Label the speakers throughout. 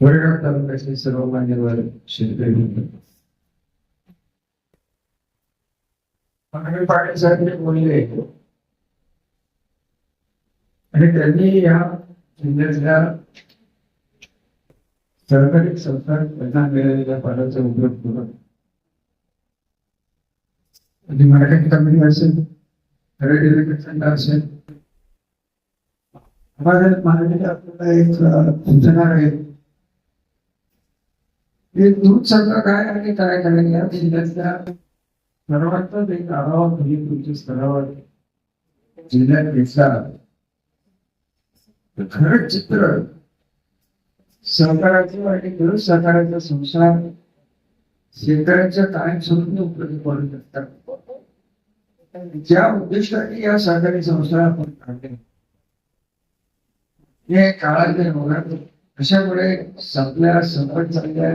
Speaker 1: कोरेगाव तालुक्याचे सर्व मान्यवर शेतकरी. आम्ही पाटील साहेब बोलले आणि त्यांनी या जिल्ह्यातल्या सरकारी संस्थांत त्यांना मिळालेल्या पाण्याचा उपयोग करून आणि मार्केट कमिटी असेल खरेदी असेल माझ्याकडे आपल्याला एक सूचना आहे हे दूध संघ काय आणि काय करेल या जिल्ह्यातल्या सर्वांचाच एक आढावा म्हणजे तुमच्या स्तरावर जिल्ह्यात घेतला खरं चित्र सहकाराचं आणि गरज सहकाराचा संसार शेतकऱ्यांच्या कायम स्वरूपी उपयोगी पडू शकतात. ज्या उद्देशाने या सहकारी संस्था आपण काढले हे काळाचे रोगात कशामुळे संपल्या संपत चालल्या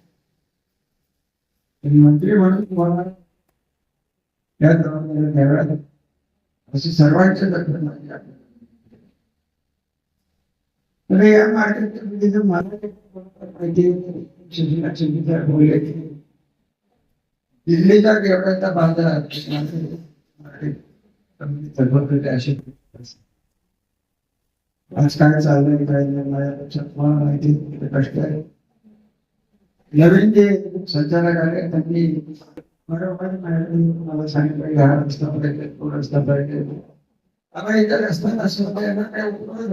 Speaker 1: मंत्री म्हणून तुम्हाला या जबाबदाऱ्या द्याव्या अशी सर्वांची दखल माझी तर या मार्केट कमिटीचं मला माहिती बोलले दिल्लीचा केवळचा बाजार असे आज काय चाललंय काय नाही माझ्या लक्षात मला माहिती कष्ट आहे. नवीन जे संचालक आले त्यांनी बरोबर मला सांगितलं हा रस्ता पाहिजे तो रस्ता पाहिजे. आता इथे रस्ता यांना काय उपयोग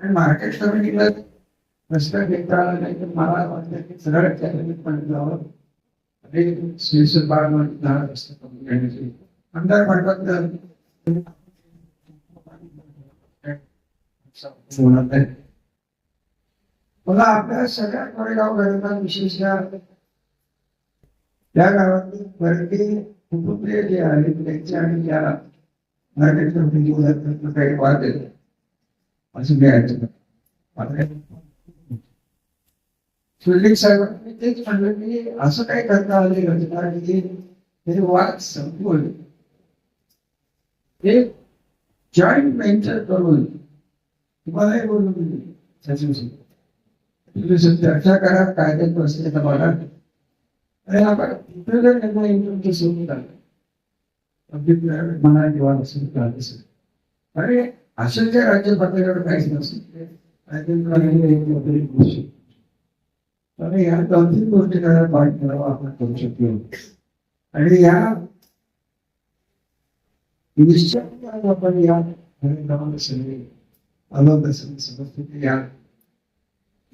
Speaker 1: मार्केट कमिटीला रस्ता घेता आला नाही तर मला वाटतं की सगळं कॅबिनेट पण जावं. आणि स्टेशन दहा रस्ता करून घेण्याची आमदार म्हणतात तर होणार नाही मला आपल्या सगळ्या कोरेगाव गरजा विशेषतः त्या गावातली मराठी कुटुंबीय जे आहे त्यांच्या आणि या मराठी कमिटीच्या काही वाद आहेत. असं मी ऐकलं मला फिल्डिंग साहेबांनी तेच म्हणलं की असं काय करता आले घटना की हे वाद संपवून एक जॉईंट व्हेंचर करून तुम्हालाही बोलून त्याच्याविषयी. तुम्ही चर्चा करा कायद्यात बसले तर बघा. आणि आपण जर त्यांना इंटरव्ह्यू सोडून झालं अगदी मला किंवा असेल. का असेल आणि असं जे राज्य पातळीवर काहीच नसेल आणि या दोन तीन गोष्टी करायला पाठ करावा आपण करू शकतो आणि या निश्चित आपण या कार्यक्रमाला सगळे आलो तसं समजते. या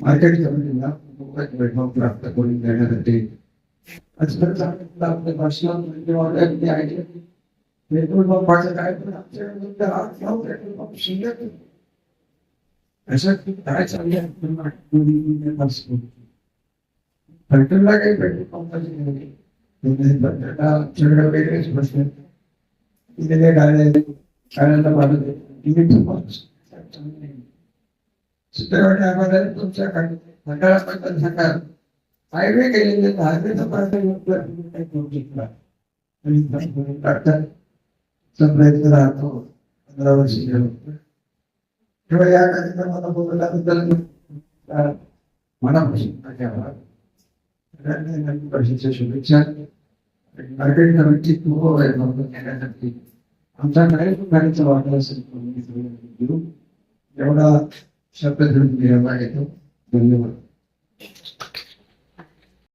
Speaker 1: मार्केट कमिटीला मोफत वैभव प्राप्त करून देण्यासाठी. आपल्या भाषणात म्हणजे ऑर्डर आहे पेट्रोल पंपाचं काय पण आमच्याकडे म्हणजे तर आठ पेट्रोल पंप शिल्लक असं काय चाललंय पेट्रोलला काही पेट्रोल पंपाची नाही. म्हणजे पेट्रोलला आमच्याकडे वेगळेच प्रश्न गाड्या चित्रपटामध्ये तुमच्या सकाळपर्यंत सकाळ हायवे गेलेले हायवेचा प्रयत्न राहतो पंधरा वर्ष गेलो या कार्यक्रमाला बोलल्याबद्दल मनापासून सगळ्यांना नवीन वर्षाच्या शुभेच्छा मार्केट कमिटी खूप वैभव घेण्यासाठी आमचा नाही गाडीचा वाटा असेल एवढा शब्द घेऊन मी येतो धन्यवाद